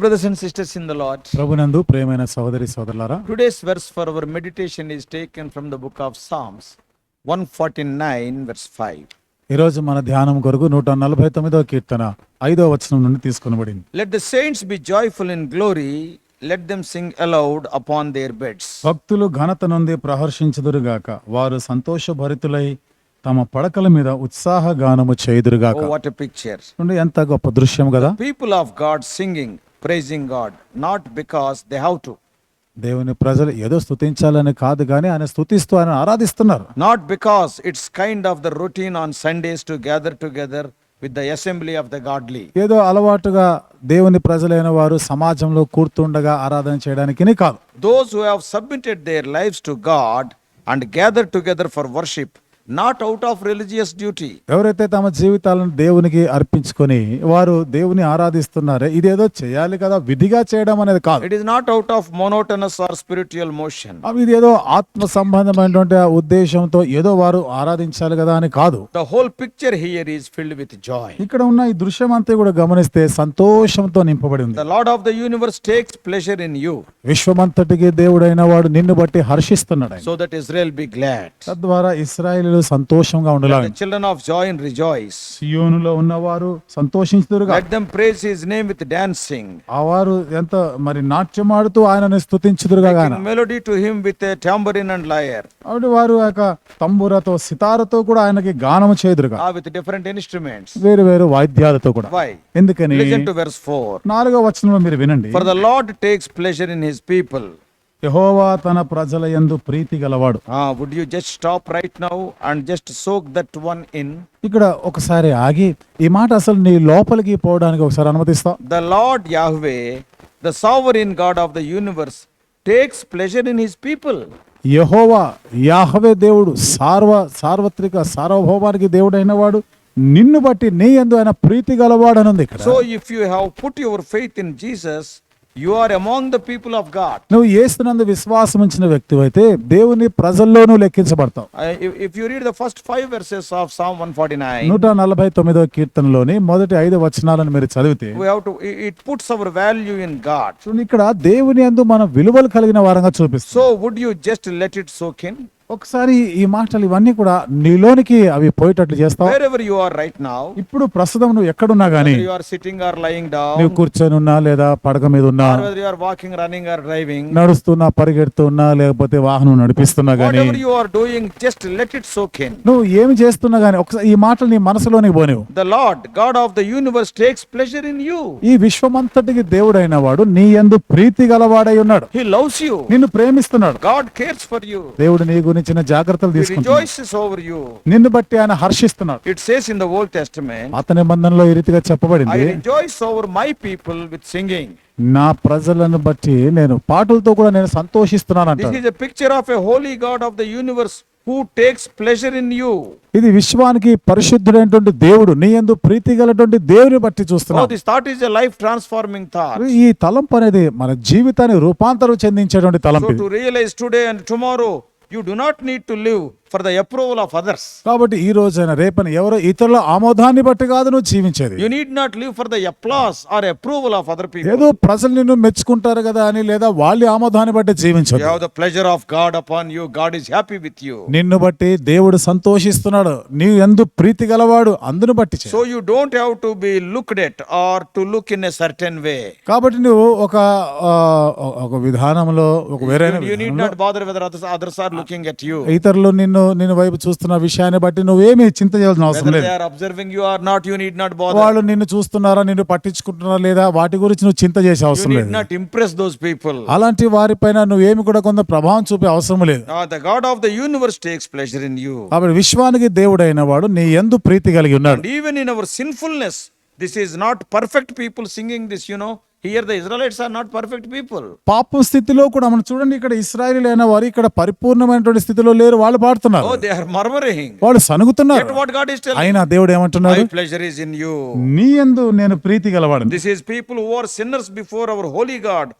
Dear brothers and sisters in the Lord, ప్రభునందు ప్రియమైన సహోదరి సోదరులారా today's verse for our meditation is taken from the book of Psalms 149, verse 5. ఈరోజు మన ధ్యానం కొరకు నూట నలభై తొమ్మిదవ కీర్తన ఐదవ వచనం నుండి తీసుకొనబడింది Let the saints be joyful in glory, let them sing aloud upon their beds. భక్తులు ఘనత నుండి ప్రహర్షించుదురుగాక వారు సంతోషభరితులై తమ పడకల మీద ఉత్సాహ గానము చేయుదురుగాక Oh, what a picture. చూడండి ఎంత గొప్ప దృశ్యం కదా People of God singing, praising God, not because they have to, దేవుని ప్రజలు ఏదో స్తుతించాలని కాదు కానీ ఆయన స్తుతిస్తూ ఆయన ఆరాధిస్తున్నారు not because it's kind of the routine on Sundays to gather together with the assembly of the godly. ఏదో అలవాటుగా దేవుని ప్రజలైన వారు సమాజంలో కూర్తుండగా ఆరాధన చేయడానికి కాదు Those who have submitted their lives to God and gathered together for worship, not out of religious duty. ఎవరైతే తమ జీవితాలను దేవునికి అర్పించుకొని వారు దేవుని ఆరాధిస్తున్నారే ఇదేదో చేయాలి కదా విధిగా చేయడం అనేది కాదు It is not out of monotonous or spiritual motion. అవి ఇదేదో ఆత్మ సంబంధమైనటువంటి ఉద్దేశంతో ఏదో వారు ఆరాధించాలి కదా అని కాదు The whole picture here is filled with joy. ఇక్కడ ఉన్న ఈ దృశ్యం అంతా కూడా గమనిస్తే సంతోషంతో నింపబడి ఉంది The Lord of the universe takes pleasure in you విశ్వమంతటికి దేవుడైన వాడు నిన్ను బట్టి హర్షిస్తున్నాడు so that Israel be glad. తద్వారా పిల్లలు సంతోషంగా ఉండాలి children of joy and rejoice సియోనులో ఉన్న వారు సంతోషించుదురు let them praise his name with dancing ఆ వారు ఎంత మరి నాట్యం ఆడుతూ ఆయనని స్తుతించుదురు గాక melody to him with a tambourine and lyre అంటే వారు ఒక తంబురతో సితారతో కూడా ఆయనకి గానము చేదురుగా. ఆ విత్ డిఫరెంట్ ఇన్స్ట్రుమెంట్స్ వేరు వేరు వాయిద్యాలతో కూడా. వై ఎందుకని? లిజన్ టు వెర్స్ 4 నాలుగో వచనంలో మీరు వినండి. For the Lord takes pleasure in his people యహోవా తన ప్రజల యందు ప్రీతి గలవాడు. ఆ would you just stop right now and just soak that one in ఇక్కడ ఒకసారి ఆగి ఈ మాట అసలు నీ లోపలికి పోవడానికి ఒకసారి అనుమతిస్తా. The Lord Yahweh the sovereign God of the universe takes pleasure in his people యహోవా యాహ్వే దేవుడు సార్వ సార్వత్రిక సార్వభౌమానికి దేవుడైన వాడు. నిన్ను బట్టి నీ ఎందు ఆయన ప్రీతి గలవాడు అని ఉంది so if you have put your faith in Jesus you are among the people of God నువ్వు యేసునందు విశ్వాసం వ్యక్తి అయితే దేవుని ప్రజల్లోనూ లెక్కించబడతావు. If you read the first 5 verses of Psalm 149 149 వ కీర్తనలోని మొదటి ఐదు వచనాలను మీరు చదివితే we too it puts our value in God so ఇక్కడ దేవుని యందు మనం విలువలు కలిగిన వారంగా చూపిస్తుంది. So would you just let it soak in ఒకసారి ఈ మాటలు ఇవన్నీ కూడా నీలోనికి అవి పోయేటట్లు చేస్తావు. Wherever are right now ఇప్పుడు ప్రస్తుతం నువ్వు ఎక్కడున్నా గానీ are sitting or lying down నువ్వు కూర్చొని ఉన్నా లేదా పడక మీద ఉన్నా where are walking running or driving నడుస్తున్నా పరిగెడుతున్నా లేకపోతే వాహనం నడిపిస్తున్నా గానీ whatever are doing just let it soak నువ్వు ఏమి చేస్తున్నా గానీ ఒకసారి ఈ మాటలు నీ మనసులోనికి పోనివ్వు. The Lord God of the universe takes pleasure in you ఈ విశ్వమంతటికి దేవుడైన వాడు నీ యందు ప్రీతి గలవాడై ఉన్నాడు. హి లవ్స్ యు నిన్ను ప్రేమిస్తున్నాడు. గాడ్ కేర్స్ ఫర్ యు దేవుడు నీ గురించి గురించిన జాగ్రత్తలు He తీసుకుంటున్నాడు. నిన్ను బట్టి ఆయన హర్షిస్తున్నాడు It says in the Old Testament, అతని బంధంలో ఈ రీతిగా చెప్పబడింది rejoice over my people with singing. నా ప్రజలను బట్టి నేను పాటలతో కూడా నేను సంతోషిస్తున్నాను అంటాడు is a picture of a holy God of the universe who takes pleasure in you. ఇది విశ్వానికి పరిశుద్ధుడైనటువంటి దేవుడు నీ యందు ప్రీతి గలటువంటి దేవుని బట్టి Oh, చూస్తున్నావు this thought is a life transforming thought. ఈ తలంపు అనేది మన జీవితాన్ని రూపాంతరం చెందించేటువంటి తలంపు to realize today and tomorrow, you do not need to live for the approval of others. కాబట్టి ఈ రోజైన రేపని ఎవరో ఇతరుల ఆమోదాన్ని బట్టి కాదు నువ్వు జీవించేది You need not live for the applause or approval of other people. ఏదో ప్రజలు నిన్ను మెచ్చుకుంటారు కదా అని లేదా వాళ్ళ ఆమోదాన్ని బట్టి You జీవించదు have the pleasure of God upon you. God is happy with you. నిన్ను బట్టి దేవుడు సంతోషిస్తున్నాడు నీవు ఎందు ప్రీతి గలవాడు అందును బట్టి చేయి. So you don't have to be looked at or to look in a certain way. కాబట్టి నువ్వు ఒక ఆ, ఒక విధానంలో ఒక వేరే You need not bother whether others, others are looking at you. ఇతరులు నిన్ను నన్ను నేను వైపు చూస్తున్న విషయాన్ని బట్టి నువ్వేమి చింత చేయాల్సిన అవసరం లేదు. వాళ్ళు నిన్ను చూస్తున్నారా నిన్ను పట్టించుకుంటున్నారా లేదా వాటి గురించి నువ్వు చింత చేసే అవసరం లేదు. ఇంప్రెస్ దోస్ పీపుల్ అలాంటి వారి పైన నువ్వేమి కూడా కొంత ప్రభావం చూపే అవసరం లేదు. God of the universe takes pleasure in you కాబట్టి విశ్వానికి దేవుడైన వాడు నీ ఎందు ప్రీతి కలిగి ఉన్నాడు. Even in our sinfulness this is not perfect people singing this you know here the Israelites are not perfect people పాప స్థితిలో కూడా మనం చూడండి ఇక్కడ ఇస్రాయలీ అయిన వారు ఇక్కడ పరిపూర్ణమైనటువంటి స్థితిలో లేరు వాళ్ళు పాడుతున్నారు. దే ఆర్ మర్మరింగ్ వాళ్ళు సనుగుతున్నారు. But what God is tell అయినా దేవుడు ఏమంటున్నాడు? My pleasure is in you నీ యందు నేను ప్రీతి గలవాడను. This is people who are sinners before our holy God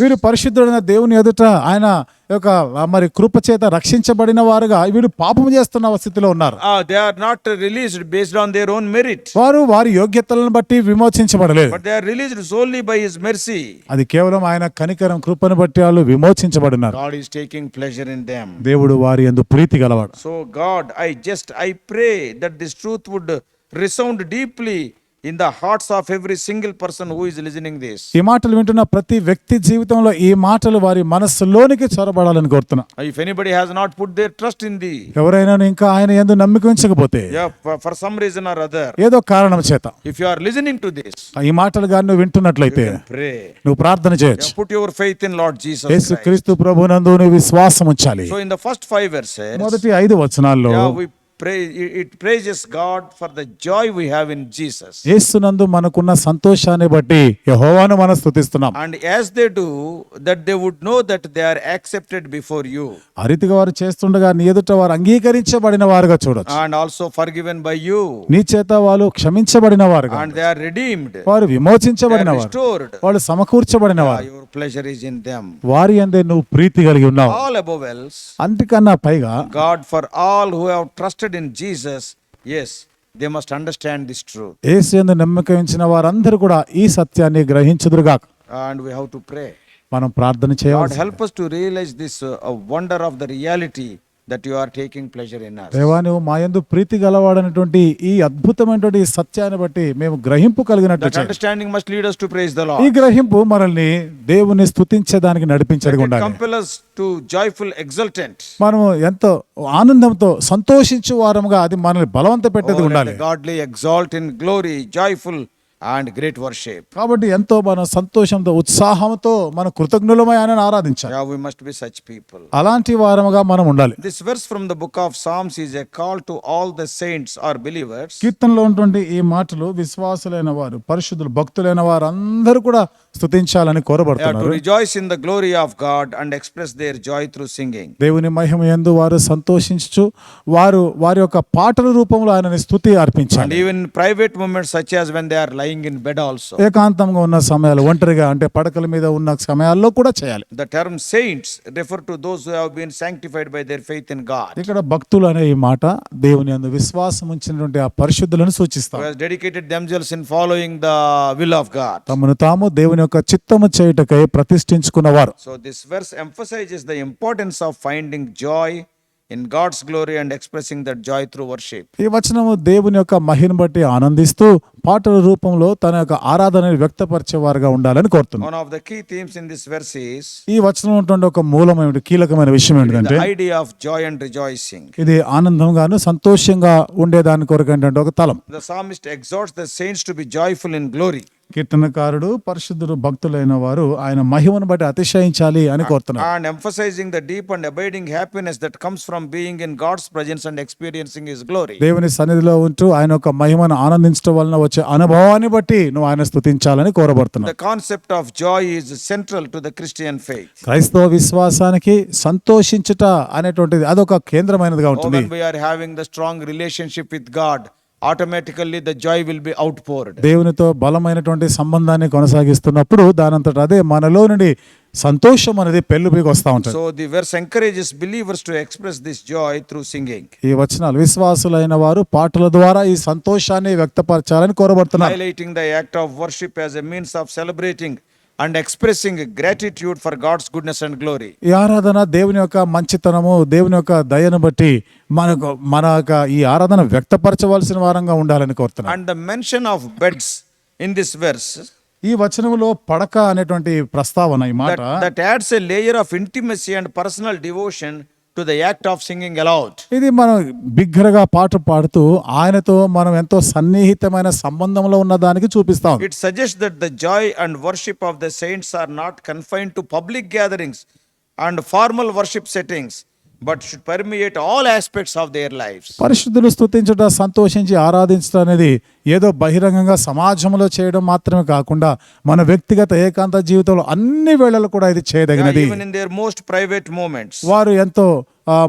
వీడు పరిశుద్ధుడైన దేవుని ఎదుట ఆయన యొక్క మరి కృప చేత రక్షించబడిన వారుగా వీడు పాపం చేస్తున్న స్థితిలో ఉన్నారు. They not released based on their own merit వారు వారి యోగ్యతలను బట్టి విమోచించబడలేదు. They are solely by his mercy అది కేవలం ఆయన కనికరం కృపను బట్టి వాళ్ళు విమోచించబడినారు. God taking pleasure in them దేవుడు వారి యందు ప్రీతి గలవాడు. So God I just I pray that this truth would resound deeply in the hearts of every single person who is listening this ఈ మాటలు వింటున్న ప్రతి వ్యక్తి జీవితంలో ఈ మాటలు వారి మనస్సులోనికి చొరబడాలని కోరుతున్నా. If anybody has not put their trust in the ఎవరైనా ఇంకా ఆయన ఎందు నమ్మిక ఉంచకపోతే for some reason or other ఏదో కారణం చేత if you are listening to this ఈ మాటలు గాని నువ్వు వింటున్నట్లయితే నువ్వు ప్రార్థన చేయొచ్చు. Put your faith in Lord Jesus యేసు క్రీస్తు ప్రభు నందు నువ్వు విశ్వాసం ఉంచాలి so in the first 5 verses మొదటి 5 వచనాల్లో యా వి మనకున్న సంతోషాన్ని బట్టి యహోవాను మనం స్థుతిస్తున్నాం and as they do that they would know that they are accepted before you అరితిగా వారు చేస్తుండగా నీ ఎదుట వారు అంగీకరించబడిన వారుగా చూడొచ్చు. And also forgiven by you నీ చేత వాళ్ళు క్షమించబడిన అండ్ దే ఆర్ వారు విమోచించబడిన వాళ్ళు సమకూర్చబడిన వారు. ప్లెజర్ ఇస్ ఇన్ దెమ్ వారి అందే నువ్వు ప్రీతి కలిగి ఉన్నావు. ఆల్ అబౌవ్ ఎల్స్ అంతకన్నా పైగా God for all who have trusted in Jesus as they must understand this truth యేసు నమ్మకం ఇచ్చిన వారందరూ కూడా ఈ సత్యాన్ని గ్రహించుదురుగా and we have to pray మనం ప్రార్థన చేయాలి help us to realize this wonder of the reality that you are taking pleasure in us దేవా నువ్వు మా యందు ప్రీతి గలవాడనటువంటి ఈ అద్భుతమైనటువంటి సత్యాన్ని బట్టి మేము గ్రహింపు కలిగినట్టు understanding must lead to praise ఈ గ్రహింపు మనల్ని దేవుని స్తుతించే దానికి నడిపించేది ఉండాలి. కంపెల్స్ టు జాయ్ఫుల్ ఎగ్జల్టెంట్ మనం ఎంతో ఆనందంతో సంతోషించు వారముగా అది మనల్ని బలవంత పెట్టేది ఉండాలి. Godly exalt in glory joyful and great worship కాబట్టి ఎంతో మన సంతోషంతో ఉత్సాహంతో మన కృతజ్ఞులమై ఆయన ఆరాధించాలి. We must be such people అలాంటి వారముగా మనం ఉండాలి. This verse from the of Psalms is a call to all the saints or believers కీర్తనలో ఉన్నటువంటి ఈ మాటలు విశ్వాసులైన వారు పరిశుద్ధులు భక్తులైన వారు అందరూ కూడా స్థుతించాలని కోరబడుతున్నారు. Rejoice in the glory of God and express their joy through singing దేవుని మహిమ యందు వారు సంతోషించుచు వారు వారి యొక్క పాటల రూపంలో ఆయనని స్థుతి అర్పించాలి. Even private moments such as when they are lying in bed also ఏకాంతంగా ఉన్న సమయాలు ఒంటరిగా అంటే పడకల మీద ఉన్న సమయాల్లో కూడా చేయాలి. The term saints refer to those who have been sanctified by their faith in God ఇక్కడ భక్తులు అనే ఈ మాట దేవుని యందు విశ్వాసం ఉంచినటువంటి ఆ పరిశుద్ధులను సూచిస్తారు dedicated themselves in following the will of God తమను తాము దేవుని ఆయన యొక్క చిత్తము చేయుటకై ప్రతిష్ఠించుకున్నవారు. So this verse is the importance of finding joy in God's glory and expressing that joy through worship ఈ వచనము దేవుని యొక్క మహిమ బట్టి ఆనందిస్తూ పాటల రూపంలో తన యొక్క ఆరాధనని వ్యక్తపరిచే వ్యక్తపరిచేవారుగా ఉండాలని కోరుతున్నాను. One of the key themes in this verse is ఈ వచనం ఉంటుంది ఒక మూలమైన కీలకమైన విషయం ఏంటంటే idea of joy and rejoicing ఇది ఆనందంగాను సంతోషంగా ఉండేదాని కొరకు ఏంటంటే ఒక తలం. The psalmist exalts the saints to be joyful in glory కీర్తనకారుడు పరిశుద్ధుడు భక్తులైన వారు ఆయన మహిమను బట్టి అతిశయించాలి అని కోరుతున్నారు. And emphasising deep and abiding happiness that comes from being in God's presence and experiencing his glory దేవుని సన్నిధిలో ఉంటూ ఆయన యొక్క మహిమను ఆనందించడం వలన వచ్చే అనుభవాన్ని బట్టి నువ్వు ఆయన స్థుతించాలని కోరబడుతున్నావు concept of joy is central to the Christian faith క్రైస్తవ విశ్వాసానికి సంతోషించట అనేటువంటిది అదొక కేంద్రమైనదిగా ఉంటుంది. We are having the strong relationship with God automatically the joy will be out pour దేవునితో బలమైనటువంటి సంబంధాన్ని కొనసాగిస్తున్నప్పుడు దానంతట అదే మనలో నుండి సంతోషం అనేది పెళ్ళి పీకి వస్తూ ఉంటుంది. So the verse encourages believers to express this joy through singing ఈ వచనాలు విశ్వాసులైన వారు పాటల ద్వారా ఈ సంతోషాన్ని వ్యక్తపరచాలని కోరబడుతున్నారు. Highlighting the act of worship as a means of celebrating and expressing gratitude for God's goodness and glory ఈ ఆరాధన దేవుని యొక్క మంచితనము దేవుని యొక్క దయను బట్టి మనకు మన యొక్క ఈ ఆరాధన వ్యక్తపరచవలసిన వారంగా ఉండాలని కోరుతున్నాను. And the mention of beds in this verse ఈ వచనములో పడక అనేటువంటి ప్రస్తావన ఈ మాట that adds a layer of intimacy and personal devotion to the act of singing aloud ఇది మనం బిగ్గరగా పాట పాడుతూ ఆయనతో మనం ఎంతో సన్నిహితమైన సంబంధంలో ఉన్న దానికి చూపిస్తాం. It suggest that the joy and worship of the saints are not confine to public gatherings and formal worship settings but should permeate all aspects of their lives. పరిశుద్ధులు స్తుతించుట సంతోషించి ఆరాధించడం అనేది ఏదో బహిరంగంగా సమాజంలో చేయడం మాత్రమే కాకుండా మన వ్యక్తిగత ఏకాంత జీవితంలో అన్ని వేళలు కూడా ఇది చేయదగినది in their most private moments. వారు ఎంతో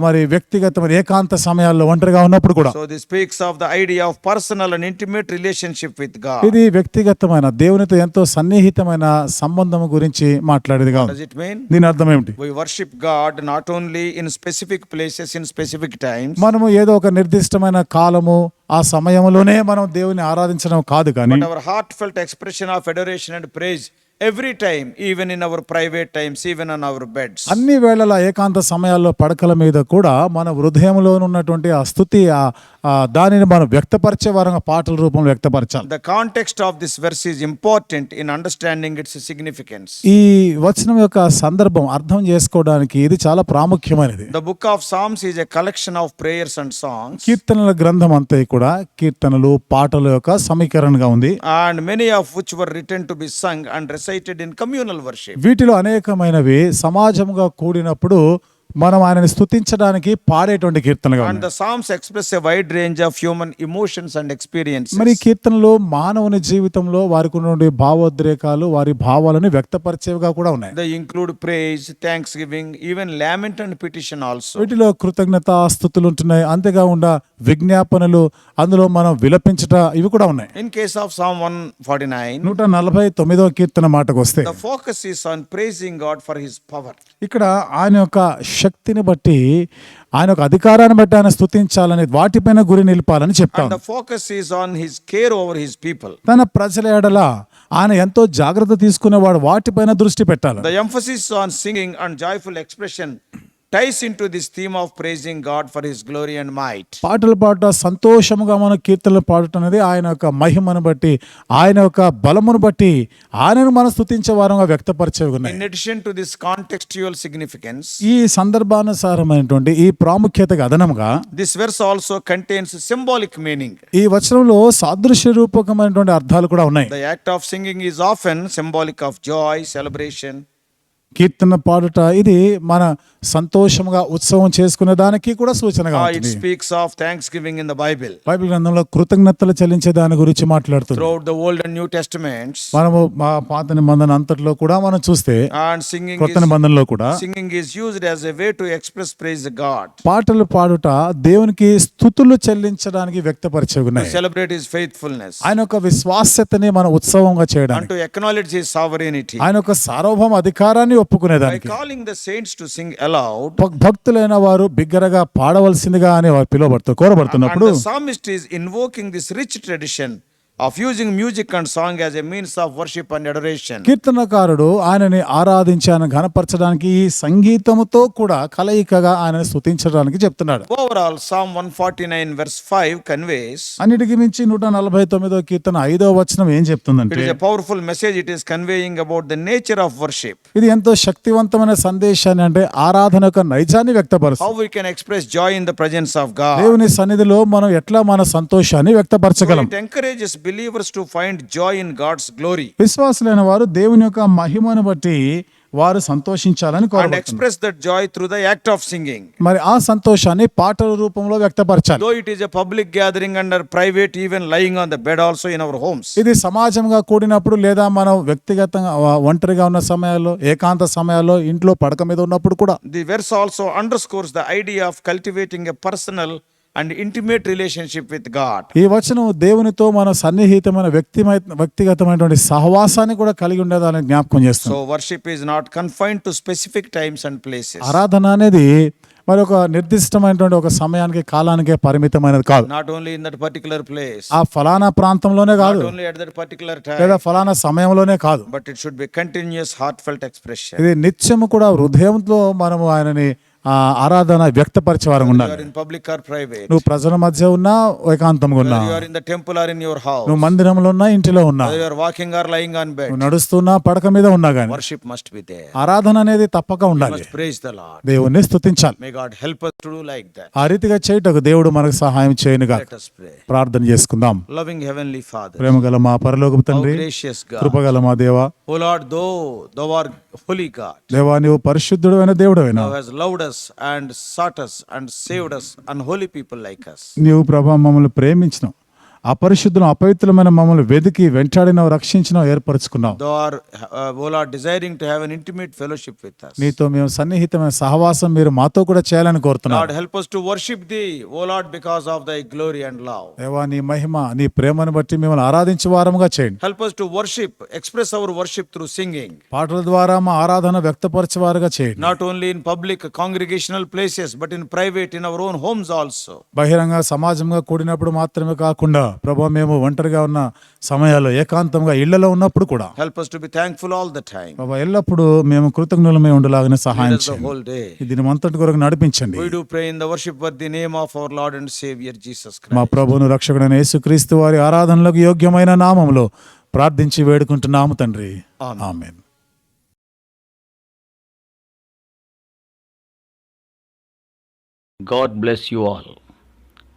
మరి వ్యక్తిగత మరి ఏకాంత సమయాల్లో ఒంటరిగా ఉన్నప్పుడు కూడా. So the speaks of the idea of personal and intimate relationship with God ఇది వ్యక్తిగతమైన దేవునితో ఎంతో సన్నిహితమైన సంబంధం గురించి మాట్లాడేది కాదు ఇట్ మీన్ దీని అర్థం ఏమిటి? We worship God not only in specific places in specific times మనము ఏదో ఒక నిర్దిష్టమైన కాలము ఆ సమయంలోనే మనం దేవుని ఆరాధించడం కాదు కానీ our heartfelt expression of federation and praise every time, even in our private times, even on our beds. అన్ని వేళల ఏకాంత సమయాల్లో పడకల మీద కూడా మన హృదయంలో ఉన్నటువంటి ఆ స్థుతి దానిని మనం వ్యక్తపరిచే వారంగా పాటల రూపంలో వ్యక్తపరచాలి The context of this verse is important in understanding its significance. ఈ వచనం యొక్క సందర్భం అర్థం చేసుకోవడానికి ఇది చాలా ప్రాముఖ్యమైనది The book of Psalms is a collection of prayers and songs, కీర్తనల గ్రంథం అంతా కూడా కీర్తనలు పాటల యొక్క సమీకరణగా ఉంది and many of which were written to be sung and associated in communal worship వీటిలో అనేకమైనవి సమాజంగా కూడినప్పుడు మనం ఆయనని స్థుతించడానికి పాడేటువంటి కీర్తనగా and songs express wide range of human emotions and experience మరి కీర్తనలు మానవుని జీవితంలో వారికి ఉన్నటువంటి భావోద్రేకాలు వారి భావాలను వ్యక్తపరిచేవిగా కూడా ఉన్నాయి. The include praise thanksgiving even lament and petition also వీటిలో కృతజ్ఞత స్థుతులు ఉంటున్నాయి. అంతేగా ఉండ విజ్ఞాపనలు అందులో మనం విలపించట ఇవి కూడా ఉన్నాయి. ఇన్ కేస్ ఆఫ్ సామ్ 149 149 కీర్తన మాటకు వస్తే focus is on praising God for his power ఇక్కడ ఆయన యొక్క శక్తిని బట్టి ఆయన యొక్క అధికారాన్ని బట్టి ఆయన స్తుతించాలని వాటిపైన గురి నిలపాలని చెప్తాను focus is on his care over his people. తన ప్రజల ఎడల ఆయన ఎంతో జాగ్రత్త తీసుకునేవాడు వాటిపైన దృష్టి పెట్టాలి The emphasis on singing and joyful ties into this theme of praising God for his glory and might పాటలు పాట సంతోషముగా మన కీర్తనలు పాడటం అనేది ఆయన యొక్క మహిమను బట్టి ఆయన యొక్క బలమును బట్టి ఆయనను మనం స్థుతించే వారంగా వ్యక్తపరిచేవి ఉన్నాయి in to this contextual significance ఈ సందర్భానుసారమైనటువంటి ఈ ప్రాముఖ్యత అదనముగా this verse also contains symbolic meaning ఈ వచనంలో సాదృశ్య రూపకమైనటువంటి అర్థాలు కూడా ఉన్నాయి. Act of singing is of often symbolic of joy celebration కీర్తన పాడుట ఇది మన సంతోషంగా ఉత్సవం చేసుకునే దానికి కూడా సూచనగా it speaks of thanksgiving in the Bible Bible గ్రంథంలో కృతజ్ఞతలు చెల్లించే దాని గురించి మాట్లాడుతుంది. మనము మా పాత నిబంధన అంతట్లో కూడా మనం చూస్తే కృత నిబంధనలో కూడా singing is used as way to express praise God పాటలు పాడుట దేవునికి స్థుతులు చెల్లించడానికి వ్యక్తపరిచే ఉన్నాయి సెలబ్రేట్ హిస్ ఆయన యొక్క విశ్వాస్యతని మన ఉత్సవంగా చేయడం అంటూ ఎక్నాలజీ సావరేనిటీ ఆయన యొక్క సార్వభౌమ అధికారాన్ని ఒప్పుకునేదానికి. Calling saints to sing aloud భక్తులైన వారు బిగ్గరగా పాడవలసిందిగా అని వారు పిలువబడుతూ కోరబడుతున్నప్పుడు psalmist invoking this rich tradition of using music and song as a means of worship and adoration. కీర్తనకారుడు ఆయనని ఆరాధించి ఆయన ఘనపరచడానికి ఈ సంగీతముతో కూడా కలయికగా ఆయనని స్తుతించడానికి చెప్తున్నాడు Overall, Psalm 149 verse 5 conveys అన్నిటికి మించి నూట నలభై తొమ్మిదో కీర్తన ఐదో వచనం ఏం it చెప్తుందంటే is a powerful message it is conveying about the nature of worship. ఇది ఎంతో శక్తివంతమైన సందేశాన్ని అంటే ఆరాధన యొక్క నైజాన్ని వ్యక్తపరుస్తుంది How we can express joy in the presence of God. దేవుని సన్నిధిలో మనం ఎట్లా మన సంతోషాన్ని వ్యక్తపరచగలం it encourages believers to find joy in God's glory విశ్వాసులైన వారు దేవుని యొక్క మహిమను బట్టి వారు సంతోషించాలని కోరుతున్నారు express that joy through the act of singing మరి ఆ సంతోషాన్ని పాటల రూపంలో వ్యక్తపరచాలి. Though it is a public gathering under private even lying on the bed also in our homes ఇది సమాజంగా కూడినప్పుడు లేదా మనం వ్యక్తిగతంగా ఒంటరిగా ఉన్న సమయాల్లో ఏకాంత సమయాల్లో ఇంట్లో పడక మీద ఉన్నప్పుడు కూడా the verse also under the idea of cultivating a personal and intimate relationship with God ఈ వచనం దేవునితో మన సన్నిహితమైన వ్యక్తి వ్యక్తిగతమైనటువంటి సహవాసాన్ని కూడా కలిగి ఉండేదాన్ని జ్ఞాపకం చేస్తుంది. So worship is not confine to specific times and place ఆరాధన అనేది మరి ఒక నిర్దిష్టమైనటువంటి ఒక సమయానికి కాలానికి పరిమితమైనది కాదు. Not only in that particular place ఆ ఫలానా ప్రాంతంలోనే కాదు. ఓన్లీ అట్ దట్ పర్టికులర్ లేదా ఫలానా సమయంలోనే కాదు. But it should be continuous heartfelt expression ఇది నిత్యము కూడా హృదయంతో మనము ఆయనని ఆరాధన వ్యక్తపరచేవారం ఉండాలి. పబ్లిక్ ఆర్ ప్రైవేట్ నువ్వు ప్రజల మధ్య ఉన్నా ఏకాంతంగా ఉన్నా. You in the temple or in your house నువ్వు మందిరంలో ఉన్నా ఇంటిలో ఉన్నా. You are walking or lying on bed నువ్వు నడుస్తున్నా పడక మీద ఉన్నా గానీ వర్షిప్ మస్ట్ బి ఆరాధన అనేది తప్పక ఉండాలి. Must praise the స్తుతించాలి. May God help to like ఆ రీతిగా చేయటకు దేవుడు మనకు సహాయం చేయను గాక ప్రార్థన చేసుకుందాం. లవింగ్ హెవెన్లీ ఫాదర్ ప్రేమగల మా పరలోకపు తండ్రి కృపగల మా దేవ O Lord thou thou art holy God దేవా నీవు పరిశుద్ధుడైన దేవుడవైనా. Has loved us and sought us and saved us, unholy people like us. నీవు ప్రభా మమ్మల్ని ప్రేమించినావు అపరిశుద్ధులు అపవిత్రమైన మమ్మల్ని వెతికి వెంటాడినవు రక్షించినవు ఏర్పరచుకున్నాం నీతో మేము సన్నిహితమైన సహవాసం మీరు మాతో కూడా చేయాలని కోరుతున్నాం. మహిమ నీ ప్రేమను బట్టి మిమ్మల్ని ఆరాధించి వారంగా చేయండి. Help to worship express our worship through singing పాటల ద్వారా మా ఆరాధన వ్యక్తపరచేవారుగా చేయండి. Not only in public congregational places but in private in our own homes also బహిరంగ సమాజంగా కూడినప్పుడు మాత్రమే కాకుండా ప్రభా మేము ఒంటరిగా ఉన్న సమయాల్లో ఏకాంతంగా ఇళ్ళలో ఉన్నప్పుడు కూడా Help us to be thankful all the time. ప్రభా ఎల్లప్పుడూ మేము కృతజ్ఞులమై ఉండలాగానే సహాయం the చేయండి దినం అంతటి కొరకు నడిపించండి We do pray in the worship worthy name of our Lord and Savior Jesus మా. ప్రభువును రక్షకుడైన యేసుక్రీస్తు వారి ఆరాధనలకు యోగ్యమైన నామములో ప్రార్థించి వేడుకుంటున్నాము తండ్రి ఆమేన్. Amen God bless you all.